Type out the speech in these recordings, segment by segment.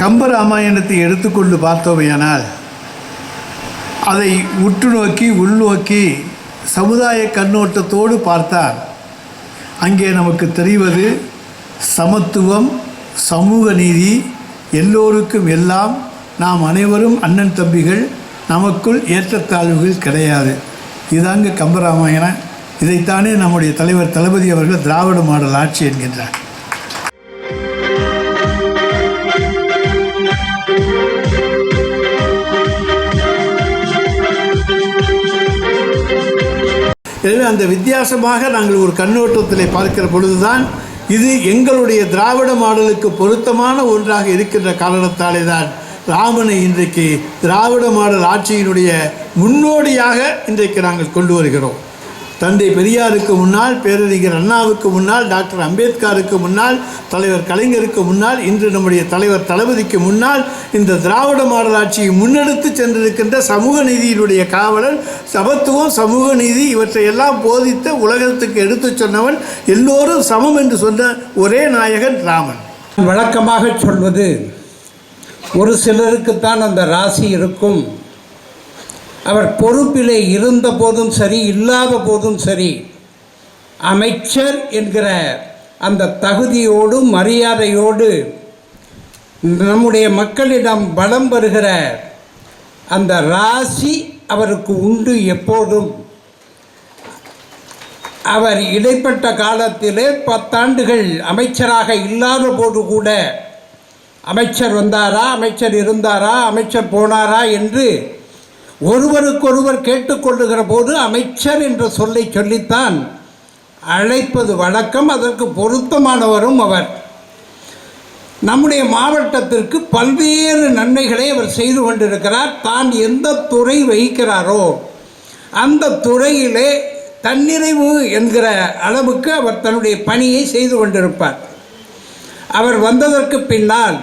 கம்பராமாயணத்தை எடுத்துக்கொண்டு பார்த்தோமையானால் அதை உற்று நோக்கி உள்நோக்கி சமுதாய கண்ணோட்டத்தோடு பார்த்தால் அங்கே நமக்கு தெரிவது சமத்துவம் சமூக நீதி எல்லோருக்கும் எல்லாம் நாம் அனைவரும் அண்ணன் தம்பிகள் நமக்குள் ஏற்றத்தாழ்வுகள் கிடையாது. இதாங்க கம்பராமாயணம் இதைத்தானே நம்முடைய தலைவர் தளபதி அவர்கள் திராவிட மாடல் ஆட்சி என்கின்றார். எனவே அந்த வித்தியாசமாக நாங்கள் ஒரு கண்ணோட்டத்தில் பார்க்கிற பொழுதுதான் இது எங்களுடைய திராவிட மாடலுக்கு பொருத்தமான ஒன்றாக இருக்கின்ற காரணத்தாலே தான் ராமனை இன்றைக்கு திராவிட மாடல் ஆட்சியினுடைய முன்னோடியாக இன்றைக்கு நாங்கள் கொண்டு வருகிறோம். தந்தை பெரியாருக்கு முன்னால் பேரறிஞர் அண்ணாவுக்கு முன்னால் டாக்டர் அம்பேத்கருக்கு முன்னால் தலைவர் கலைஞருக்கு முன்னால் இன்று நம்முடைய தலைவர் தளபதிக்கு முன்னால் இந்த திராவிட மாடல் ஆட்சியை முன்னெடுத்து சென்றிருக்கின்ற சமூக நீதியினுடைய காவலர் சமத்துவம் சமூக நீதி இவற்றையெல்லாம் போதித்த உலகத்துக்கு எடுத்துச் சொன்னவன் எல்லோரும் சமம் என்று சொன்ன ஒரே நாயகன் ராமன். வழக்கமாக சொல்வது ஒரு சிலருக்குத்தான் அந்த ராசி இருக்கும். அவர் பொறுப்பிலே இருந்த போதும் சரி இல்லாத போதும் சரி அமைச்சர் என்கிற அந்த தகுதியோடு மரியாதையோடு நம்முடைய மக்களிடம் பலம் வருகிற அந்த ராசி அவருக்கு உண்டு எப்போதும். அவர் இடைப்பட்ட காலத்திலே பத்தாண்டுகள் அமைச்சராக இல்லாத போது கூட அமைச்சர் வந்தாரா அமைச்சர் இருந்தாரா அமைச்சர் போனாரா என்று ஒருவருக்கொருவர் கேட்டுக்கொள்ளுகிற போது அமைச்சர் என்ற சொல்லை சொல்லித்தான் அழைப்பது வழக்கம் அதற்கு பொருத்தமானவரும் அவர். நம்முடைய மாவட்டத்திற்கு பல்வேறு நன்மைகளை அவர் செய்து கொண்டிருக்கிறார். தான் எந்த துறை வகிக்கிறாரோ அந்த துறையிலே தன்னிறைவு என்கிற அளவுக்கு அவர் தன்னுடைய பணியை செய்து கொண்டிருப்பார். அவர் வந்ததற்கு பின்னால்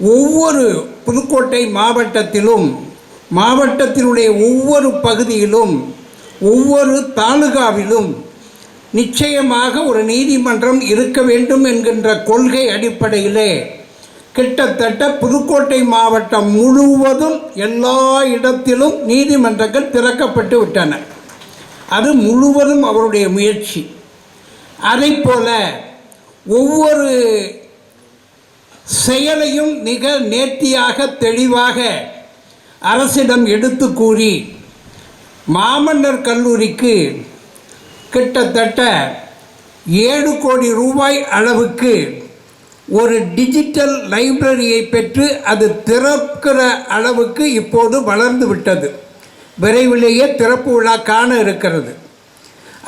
ஒவ்வொரு புதுக்கோட்டை மாவட்டத்திலும் மாவட்டத்தினுடைய ஒவ்வொரு பகுதியிலும் ஒவ்வொரு தாலுகாவிலும் நிச்சயமாக ஒரு நீதிமன்றம் இருக்க வேண்டும் என்கின்ற கொள்கை அடிப்படையிலே கிட்டத்தட்ட புதுக்கோட்டை மாவட்டம் முழுவதும் எல்லா இடத்திலும் நீதிமன்றங்கள் திறக்கப்பட்டு விட்டன. அது முழுவதும் அவருடைய முயற்சி. அதை போல ஒவ்வொரு செயலையும் மிக நேர்த்தியாக தெளிவாக அரசிடம் எடுத்து கூறி மாமன்னர் கல்லூரிக்கு கிட்டத்தட்ட ஏழு கோடி ரூபாய் அளவுக்கு ஒரு டிஜிட்டல் லைப்ரரியை பெற்று அது திறக்கிற அளவுக்கு இப்போது வளர்ந்து விட்டது. விரைவிலேயே திறப்பு விழா காண இருக்கிறது.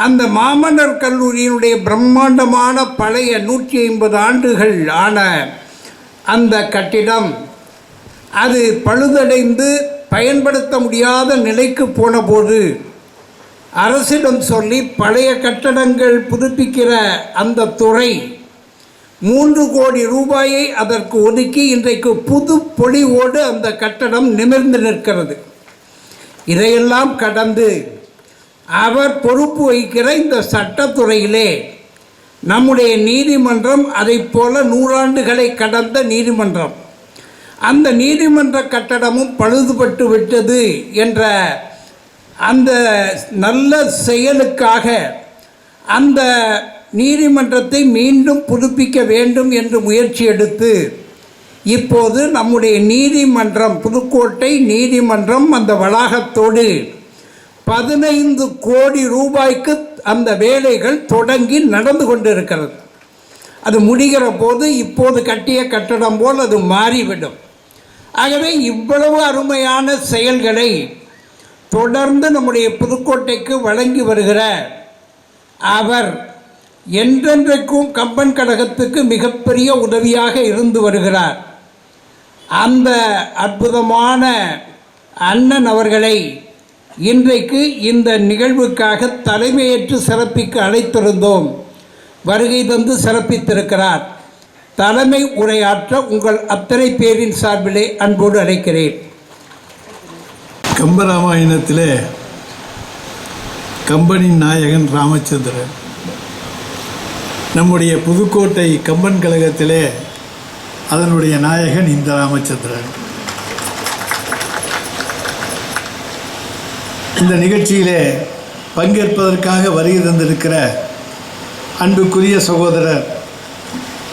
அந்த மாமன்னர் கல்லூரியினுடைய பிரம்மாண்டமான பழைய நூற்றி ஐம்பது ஆண்டுகள் ஆன அந்த கட்டிடம் அது பழுதடைந்து பயன்படுத்த முடியாத நிலைக்கு போனபோது அரசிடம் சொல்லி பழைய கட்டடங்கள் புதுப்பிக்கிற அந்த துறை மூன்று கோடி ரூபாயை அதற்கு ஒதுக்கி இன்றைக்கு புது பொலிவோடு அந்த கட்டடம் நிமிர்ந்து நிற்கிறது. இதையெல்லாம் கடந்து அவர் பொறுப்பு வகிக்கிற இந்த சட்டத்துறையிலே நம்முடைய நீதிமன்றம் அதைப் போல நூறாண்டுகளை கடந்த நீதிமன்றம். அந்த நீதிமன்ற கட்டடமும் பழுதுபட்டு விட்டது என்ற அந்த நல்ல செயலுக்காக அந்த நீதிமன்றத்தை மீண்டும் புதுப்பிக்க வேண்டும் என்று முயற்சி எடுத்து இப்போது நம்முடைய நீதிமன்றம் புதுக்கோட்டை நீதிமன்றம் அந்த வளாகத்தோடு பதினைந்து கோடி ரூபாய்க்கு அந்த வேலைகள் தொடங்கி நடந்து கொண்டிருக்கிறது. அது முடிகிற போது இப்போது கட்டிய கட்டடம் போல் அது மாறிவிடும். ஆகவே இவ்வளவு அருமையான செயல்களை தொடர்ந்து நம்முடைய புதுக்கோட்டைக்கு வழங்கி வருகிற அவர் என்றென்றைக்கும் கம்பன் கழகத்துக்கு மிகப்பெரிய உதவியாக இருந்து வருகிறார். அந்த அற்புதமான அண்ணன் அவர்களை இன்றைக்கு இந்த நிகழ்வுக்காக தலைமையேற்று சிறப்பிக்க அழைத்திருந்தோம். வருகை தந்து சிறப்பித்திருக்கிறார். தலைமை உரையாற்ற உங்கள் அத்தனை பேரின் சார்பிலே அன்போடு அழைக்கிறேன். கம்பராமாயணத்திலே கம்பனின் நாயகன் ராமச்சந்திரன். நம்முடைய புதுக்கோட்டை கம்பன் கழகத்திலே அதனுடைய நாயகன் இந்த ராமச்சந்திரன். இந்த நிகழ்ச்சியிலே பங்கேற்பதற்காக வருகை தந்திருக்கிற அன்புக்குரிய சகோதரர்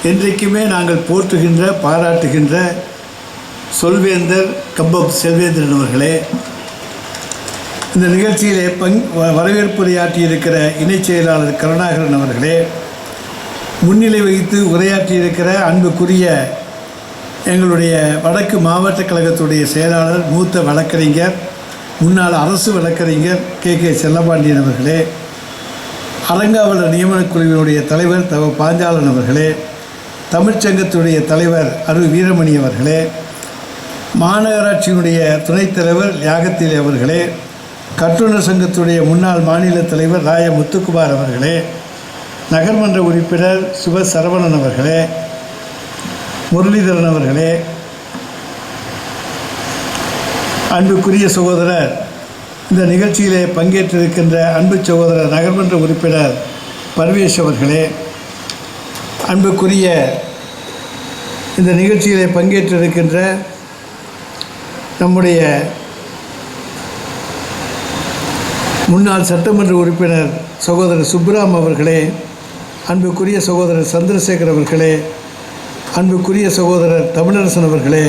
என்றைக்குமே நாங்கள் போற்றுகின்ற பாராட்டுகின்ற சொல்வேந்தர் கம்பம் செல்வேந்திரன் அவர்களே இந்த நிகழ்ச்சியிலே பங் வ- வரவேற்புரையாற்றியிருக்கிற இணைச் செயலாளர் கருணாகரன் அவர்களே முன்னிலை வகித்து உரையாற்றியிருக்கிற அன்புக்குரிய எங்களுடைய வடக்கு மாவட்ட கழகத்துடைய செயலாளர் மூத்த வழக்கறிஞர் முன்னாள் அரசு வழக்கறிஞர் கே. கே. செல்லபாண்டியன் அவர்களே அறங்காவலர் நியமனக் குழுவினுடைய தலைவர் தவ பாஞ்சாலன் அவர்களே தமிழ்ச்சங்கத்துடைய தலைவர் அரு வீரமணி அவர்களே மாநகராட்சியினுடைய துணைத் தலைவர் யாகத்திலே அவர்களே கட்டுனர் சங்கத்துடைய முன்னாள் மாநில தலைவர் ராய முத்துக்குமார் அவர்களே நகர்மன்ற உறுப்பினர் சிவ சரவணன் அவர்களே முரளிதரன் அவர்களே அன்புக்குரிய சகோதரர் இந்த நிகழ்ச்சியிலே பங்கேற்றிருக்கின்ற அன்பு சகோதரர் நகர்மன்ற உறுப்பினர் பர்வேஷ் அவர்களே அன்புக்குரிய இந்த நிகழ்ச்சியிலே பங்கேற்றிருக்கின்ற நம்முடைய முன்னாள் சட்டமன்ற உறுப்பினர் சகோதரர் சுப்ராம் அவர்களே அன்புக்குரிய சகோதரர் சந்திரசேகர் அவர்களே அன்புக்குரிய சகோதரர் தமிழரசன் அவர்களே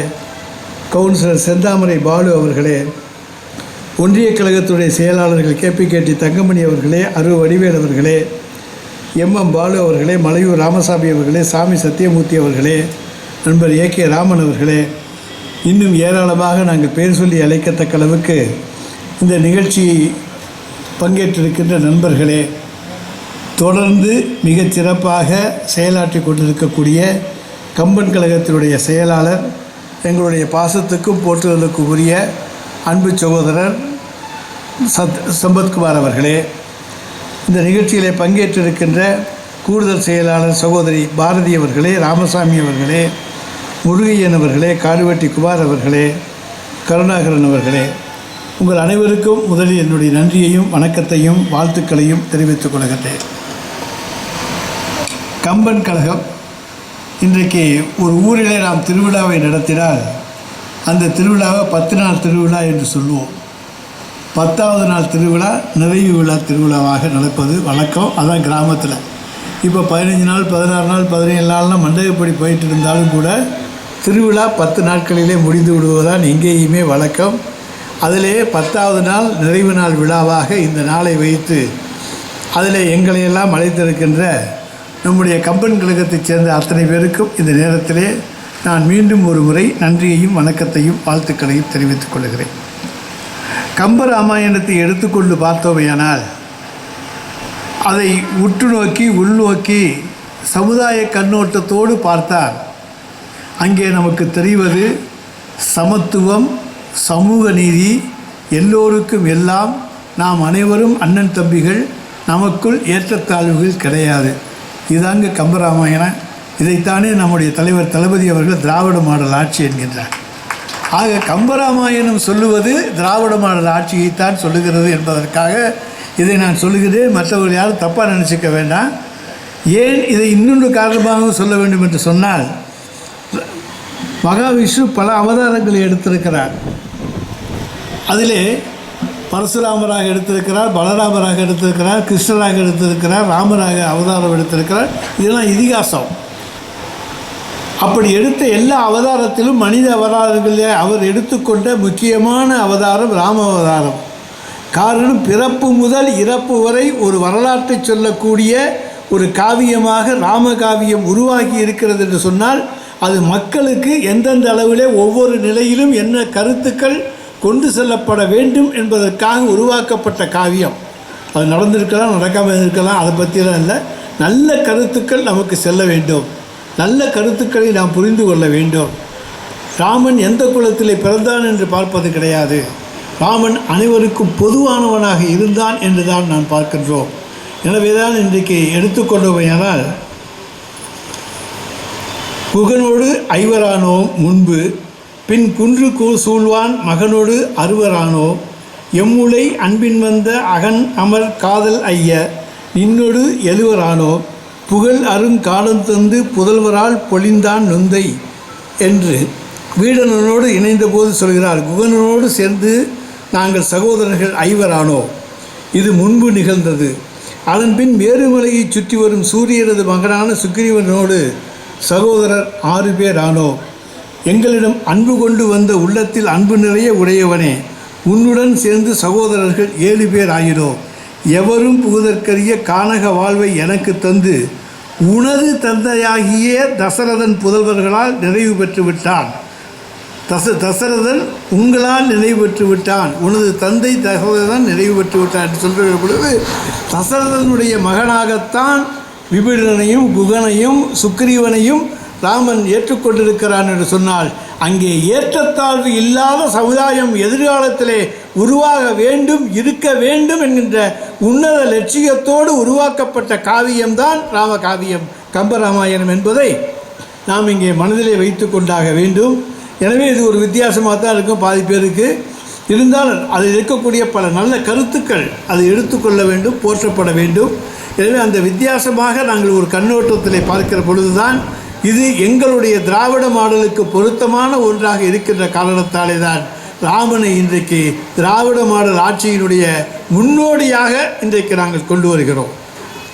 கவுன்சிலர் செந்தாமரை பாலு அவர்களே ஒன்றிய கழகத்துடைய செயலாளர்கள் கேபி கேடி தங்கமணி அவர்களே அரு வடிவேல் அவர்களே எம் எம் பாலு அவர்களே மலையூர் ராமசாமி அவர்களே சாமி சத்தியமூர்த்தி அவர்களே நண்பர் ஏ கே ராமன் அவர்களே இன்னும் ஏராளமாக நாங்கள் பேர் சொல்லி அழைக்கத்தக்க அளவுக்கு இந்த நிகழ்ச்சி பங்கேற்றிருக்கின்ற நண்பர்களே தொடர்ந்து மிகச் சிறப்பாக செயலாற்றி கொண்டிருக்கக்கூடிய கம்பன் கழகத்தினுடைய செயலாளர் எங்களுடைய பாசத்துக்கும் போற்றுதலுக்கு உரிய அன்பு சகோதரர் சத் சம்பத்குமார் அவர்களே இந்த நிகழ்ச்சியிலே பங்கேற்றிருக்கின்ற கூடுதல் செயலாளர் சகோதரி பாரதி அவர்களே ராமசாமி அவர்களே முருகையன் அவர்களே காடுவெட்டி குமார் அவர்களே கருணாகரன் அவர்களே உங்கள் அனைவருக்கும் முதலில் என்னுடைய நன்றியையும் வணக்கத்தையும் வாழ்த்துக்களையும் தெரிவித்துக் கொள்கின்றேன். கம்பன் கழகம் இன்றைக்கு ஒரு ஊரிலே நாம் திருவிழாவை நடத்தினால் அந்த திருவிழாவை பத்து நாள் திருவிழா என்று சொல்லுவோம். பத்தாவது நாள் திருவிழா நிறைவு விழா திருவிழாவாக நடப்பது வழக்கம். அதான் கிராமத்தில். இப்போ பதினஞ்சு நாள் பதினாறு நாள் பதினேழு நாள்லாம் மண்டபப்படி போயிட்டு இருந்தாலும் கூட திருவிழா பத்து நாட்களிலே முடிந்து விடுவதுதான் எங்கேயுமே வழக்கம். அதிலே பத்தாவது நாள் நிறைவு நாள் விழாவாக இந்த நாளை வைத்து அதில் எங்களையெல்லாம் அழைத்திருக்கின்ற நம்முடைய கம்பன் கழகத்தைச் சேர்ந்த அத்தனை பேருக்கும் இந்த நேரத்திலே நான் மீண்டும் ஒரு முறை நன்றியையும் வணக்கத்தையும் வாழ்த்துக்களையும் தெரிவித்துக் கொள்கிறேன். கம்ப ராமாயணத்தை எடுத்துக்கொண்டு பார்த்தோமையானால் அதை உற்று நோக்கி உள்நோக்கி சமுதாய கண்ணோட்டத்தோடு பார்த்தால் அங்கே நமக்கு தெரிவது சமத்துவம் சமூக நீதி எல்லோருக்கும் எல்லாம் நாம் அனைவரும் அண்ணன் தம்பிகள் நமக்குள் ஏற்றத்தாழ்வுகள் கிடையாது. இதாங்க கம்பராமாயணம் இதைத்தானே நம்முடைய தலைவர் தளபதி அவர்கள் திராவிட மாடல் ஆட்சி என்கின்றார். ஆக கம்பராமாயணம் சொல்லுவது திராவிட மாடல் ஆட்சியைத்தான் சொல்லுகிறது என்பதற்காக இதை நான் சொல்லுகிறேன். மற்றவர்கள் யாரும் தப்பாக நினச்சிக்க வேண்டாம். ஏன் இதை இன்னொன்று காரணமாகவும் சொல்ல வேண்டும் என்று சொன்னால் மகாவிஷ்ணு பல அவதாரங்களை எடுத்திருக்கிறார். அதிலே பரசுராமராக எடுத்திருக்கிறார் பலராமராக எடுத்திருக்கிறார் கிருஷ்ணராக எடுத்திருக்கிறார் ராமராக அவதாரம் எடுத்திருக்கிறார். இதெல்லாம் இதிகாசம். அப்படி எடுத்த எல்லா அவதாரத்திலும் மனித அவதாரங்களில் அவர் எடுத்துக்கொண்ட முக்கியமான அவதாரம் ராம அவதாரம். காரணம் பிறப்பு முதல் இறப்பு வரை ஒரு வரலாற்றை சொல்லக்கூடிய ஒரு காவியமாக ராமகாவியம் உருவாகி இருக்கிறது என்று சொன்னால் அது மக்களுக்கு எந்தெந்த அளவிலே ஒவ்வொரு நிலையிலும் என்ன கருத்துக்கள் கொண்டு செல்லப்பட வேண்டும் என்பதற்காக உருவாக்கப்பட்ட காவியம். அது நடந்திருக்கலாம் நடக்காமல் இருக்கலாம் அதை பற்றியெல்லாம் இல்லை. நல்ல கருத்துக்கள் நமக்கு செல்ல வேண்டும். நல்ல கருத்துக்களை நாம் புரிந்து கொள்ள வேண்டும். ராமன் எந்த குலத்திலே பிறந்தான் என்று பார்ப்பது கிடையாது. ராமன் அனைவருக்கும் பொதுவானவனாக இருந்தான் என்றுதான் நான் பார்க்கின்றோம். எனவேதான் இன்றைக்கு எடுத்துக்கொண்டவையானால் குகனோடு ஐவரானோம் முன்பு பின் குன்று கூ சூழ்வான் மகனோடு அறுவரானோ எம்முளை அன்பின் வந்த அகன் அமர் காதல் ஐய நின்னொடு எழுவரானோ புகழ் அருங்காலம் தந்து புதல்வரால் பொழிந்தான் நொந்தை என்று வீடனனோடு இணைந்தபோது சொல்கிறார் குகனனோடு சேர்ந்து நாங்கள் சகோதரர்கள் ஐவரானோ? இது முன்பு நிகழ்ந்தது. அதன்பின் மேருமலையை சுற்றி வரும் சூரியனது மகனான சுக்கிரீவனோடு சகோதரர் ஆறு பேர் ஆனோ எங்களிடம் அன்பு கொண்டு வந்த உள்ளத்தில் அன்பு நிறைய உடையவனே உன்னுடன் சேர்ந்து சகோதரர்கள் ஏழு பேர் ஆகிறோம் எவரும் புகுதற்கரிய கானக வாழ்வை எனக்கு தந்து உனது தந்தையாகிய தசரதன் புதல்வர்களால் நிறைவு பெற்று விட்டான் தச தசரதன் உங்களால் நிறைவு பெற்று விட்டான் உனது தந்தை தசரதன் நிறைவு பெற்று விட்டான் என்று சொல்கிற பொழுது தசரதனுடைய மகனாகத்தான் விபீடனையும் குகனையும் சுக்ரீவனையும் ராமன் ஏற்றுக்கொண்டிருக்கிறான் என்று சொன்னால் அங்கே ஏற்றத்தாழ்வு இல்லாத சமுதாயம் எதிர்காலத்திலே உருவாக வேண்டும் இருக்க வேண்டும் என்கின்ற உன்னத லட்சியத்தோடு உருவாக்கப்பட்ட காவியம்தான் ராம காவியம் கம்பராமாயணம் என்பதை நாம் இங்கே மனதிலே வைத்து கொண்டாக வேண்டும். எனவே இது ஒரு வித்தியாசமாக தான் இருக்கும் பாதி பேருக்கு. இருந்தாலும் அதில் இருக்கக்கூடிய பல நல்ல கருத்துக்கள் அதை எடுத்துக்கொள்ள வேண்டும் போற்றப்பட வேண்டும். எனவே அந்த வித்தியாசமாக நாங்கள் ஒரு கண்ணோட்டத்தில் பார்க்கிற பொழுதுதான் இது எங்களுடைய திராவிட மாடலுக்கு பொருத்தமான ஒன்றாக இருக்கின்ற காரணத்தாலே தான் ராமனை இன்றைக்கு திராவிட மாடல் ஆட்சியினுடைய முன்னோடியாக இன்றைக்கு நாங்கள் கொண்டு வருகிறோம்.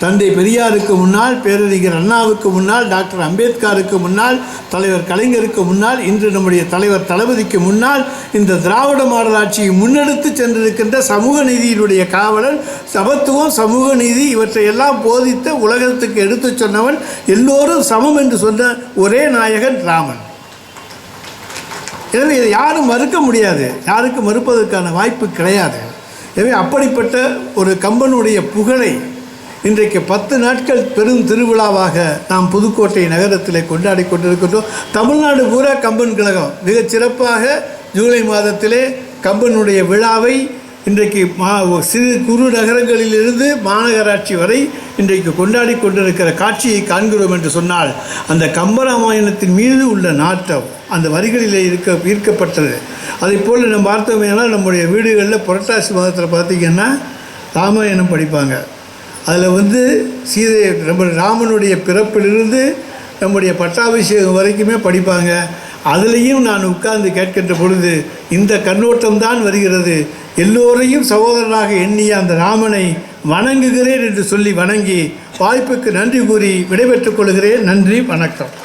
தந்தை பெரியாருக்கு முன்னால் பேரறிஞர் அண்ணாவுக்கு முன்னால் டாக்டர் அம்பேத்கருக்கு முன்னால் தலைவர் கலைஞருக்கு முன்னால் இன்று நம்முடைய தலைவர் தளபதிக்கு முன்னால் இந்த திராவிட மாடல் ஆட்சியை முன்னெடுத்து சென்றிருக்கின்ற சமூக நீதியினுடைய காவலர் சமத்துவம் சமூக நீதி இவற்றையெல்லாம் போதித்த உலகத்துக்கு எடுத்துச் சொன்னவன் எல்லோரும் சமம் என்று சொன்ன ஒரே நாயகன் ராமன். எனவே இதை யாரும் மறுக்க முடியாது. யாருக்கும் மறுப்பதற்கான வாய்ப்பு கிடையாது. எனவே அப்படிப்பட்ட ஒரு கம்பனுடைய புகழை இன்றைக்கு பத்து நாட்கள் பெரும் திருவிழாவாக நாம் புதுக்கோட்டை நகரத்தில் கொண்டாடி கொண்டிருக்கின்றோம். தமிழ்நாடு பூரா கம்பன் கழகம் மிகச் சிறப்பாக ஜூலை மாதத்திலே கம்பனுடைய விழாவை இன்றைக்கு மா சிறு குறு நகரங்களிலிருந்து மாநகராட்சி வரை இன்றைக்கு கொண்டாடி கொண்டிருக்கிற காட்சியை காண்கிறோம் என்று சொன்னால் அந்த கம்பராமாயணத்தின் மீது உள்ள நாட்டம் அந்த வரிகளிலே இருக்க ஈர்க்கப்பட்டது. அதை போல் நம்ம பார்த்தோமேனா நம்முடைய வீடுகளில் புரட்டாசி மாதத்தில் பார்த்திங்கன்னா ராமாயணம் படிப்பாங்க. அதில் வந்து சீதை நம்ம ராமனுடைய பிறப்பிலிருந்து நம்முடைய பட்டாபிஷேகம் வரைக்குமே படிப்பாங்க. அதுலேயும் நான் உட்கார்ந்து கேட்கின்ற பொழுது இந்த கண்ணோட்டம்தான் வருகிறது. எல்லோரையும் சகோதரனாக எண்ணிய அந்த ராமனை வணங்குகிறேன் என்று சொல்லி வணங்கி வாய்ப்புக்கு நன்றி கூறி விடைபெற்றுக் கொள்கிறேன். நன்றி வணக்கம்.